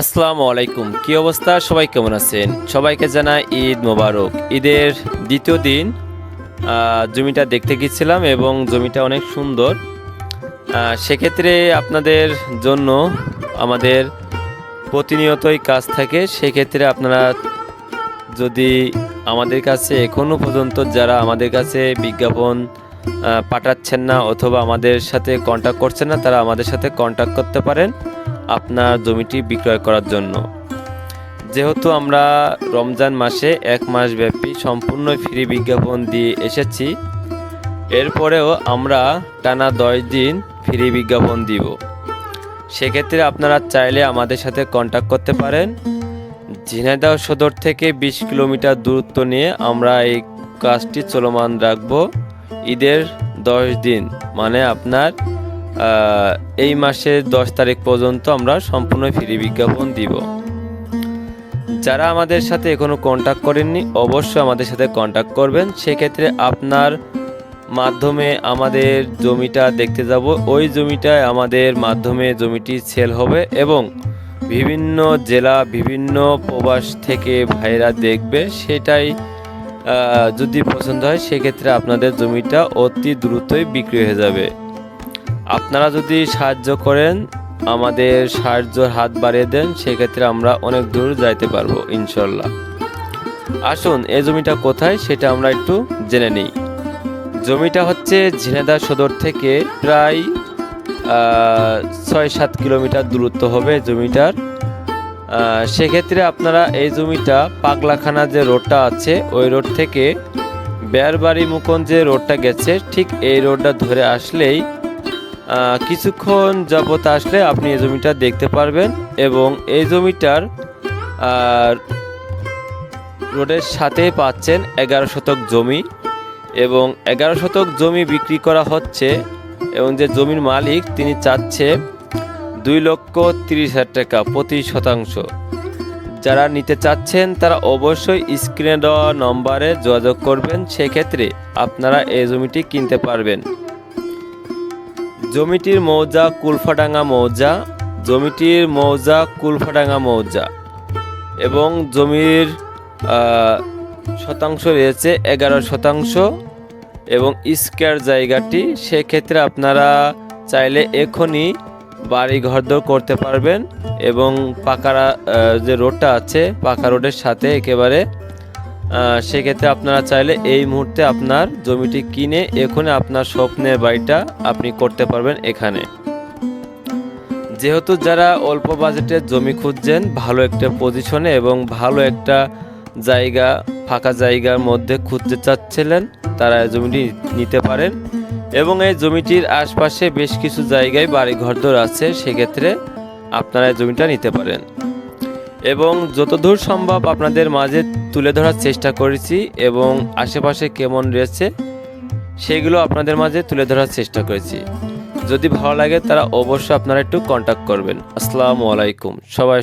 আসসালামু আলাইকুম। কি অবস্থা? সবাই কেমন আছেন? সবাইকে জানাই ঈদ মোবারক। ঈদের দ্বিতীয় দিন জমিটা দেখতে গিয়েছিলাম এবং জমিটা অনেক সুন্দর। সেক্ষেত্রে আপনাদের জন্য আমাদের প্রতিনিয়তই কাজ থাকে। সেক্ষেত্রে আপনারা যদি আমাদের কাছে এখনও পর্যন্ত যারা আমাদের কাছে বিজ্ঞাপন পাঠাচ্ছেন না অথবা আমাদের সাথে কন্ট্যাক্ট করছেন না, তারা আমাদের সাথে কন্ট্যাক্ট করতে পারেন। আপনার জমিটি বিক্রয় করার জন্য। যেহেতু আমরা রমজান মাসে এক মাস ব্যাপী সম্পূর্ণ ফ্রি বিজ্ঞাপন দিয়ে এসেছি, এরপরেও আমরা টানা দশ দিন ফ্রি বিজ্ঞাপন দিব। সেক্ষেত্রে আপনারা চাইলে আমাদের সাথে কন্ট্যাক্ট করতে পারেন। ঝিনাইদহ সদর থেকে বিশ কিলোমিটার দূরত্ব নিয়ে আমরা এই কাজটি চলমান রাখব। ঈদের দশ দিন মানে আপনার এই মাসের দশ তারিখ পর্যন্ত আমরা সম্পূর্ণ ফ্রি বিজ্ঞাপন দিব। যারা আমাদের সাথে এখনও কন্ট্যাক্ট করেননি, অবশ্যই আমাদের সাথে কন্ট্যাক্ট করবেন। সেক্ষেত্রে আপনার মাধ্যমে আমাদের জমিটা দেখতে যাব। ওই জমিটায় আমাদের মাধ্যমে জমিটি সেল হবে এবং বিভিন্ন জেলা, বিভিন্ন প্রবাস থেকে ভাইরা দেখবে। সেটাই যদি পছন্দ হয়, সেক্ষেত্রে আপনাদের জমিটা অতি দ্রুতই বিক্রি হয়ে যাবে। আপনারা যদি সাহায্য করেন, আমাদের সাহায্যর হাত বাড়িয়ে দেন, সেক্ষেত্রে আমরা অনেক দূর যাইতে পারব, ইনশাল্লাহ। আসুন এই জমিটা কোথায় সেটা আমরা একটু জেনে নিই। জমিটা হচ্ছে ঝিনেদা সদর থেকে প্রায় ছয় সাত কিলোমিটার দূরত্ব হবে জমিটার। সেক্ষেত্রে আপনারা এই জমিটা পাগলাখানা যে রোডটা আছে, ওই রোড থেকে বেয়ারবাড়ি মুকন যে রোডটা গেছে, ঠিক এই রোডটা ধরে আসলেই কিছুক্ষণ যাবত আসলে আপনি এই জমিটা দেখতে পারবেন এবং এই জমিটার রোডের সাথে পাচ্ছেন এগারো শতক জমি এবং এগারো শতক জমি বিক্রি করা হচ্ছে এবং যে জমির মালিক তিনি চাচ্ছে দুই লক্ষ তিরিশ হাজার টাকা প্রতি শতাংশ। যারা নিতে চাচ্ছেন তারা অবশ্যই স্ক্রিনে দেওয়া নম্বরে যোগাযোগ করবেন। সেক্ষেত্রে আপনারা এই জমিটি কিনতে পারবেন। জমিটির মৌজা কুলফাডাঙ্গা মৌজা, জমিটির মৌজা কুলফাডাঙ্গা মৌজা এবং জমির শতাংশ রয়েছে এগারো শতাংশ এবং স্কোয়ার জায়গাটি। সেক্ষেত্রে আপনারা চাইলে এখনই বাড়ি ঘরদোর করতে পারবেন এবং পাকারা যে রোডটা আছে, পাকা রোডের সাথে একেবারে সেক্ষেত্রে আপনারা চাইলে এই মুহূর্তে আপনার জমিটি কিনে এখানে আপনার স্বপ্নের বাড়িটা আপনি করতে পারবেন এখানে। যেহেতু যারা অল্প বাজেটে জমি খুঁজছেন, ভালো একটা পজিশনে এবং ভালো একটা জায়গা, ফাঁকা জায়গার মধ্যে খুঁজতে চাচ্ছিলেন, তারা জমিটি নিতে পারেন। এবং এই জমিটির আশপাশে বেশ কিছু জায়গায় বাড়ি ঘরদোর আছে, সেক্ষেত্রে আপনারা জমিটা নিতে পারেন। এবং যতদূর সম্ভব আপনাদের মাঝে তুলে ধরার চেষ্টা করেছি এবং আশেপাশে কেমন রয়েছে, সেগুলো আপনাদের মাঝে তুলে ধরার চেষ্টা করেছি। যদি ভালো লাগে তারা অবশ্যই আপনারা একটু কন্ট্যাক্ট করবেন। আসসালামু আলাইকুম। সবাই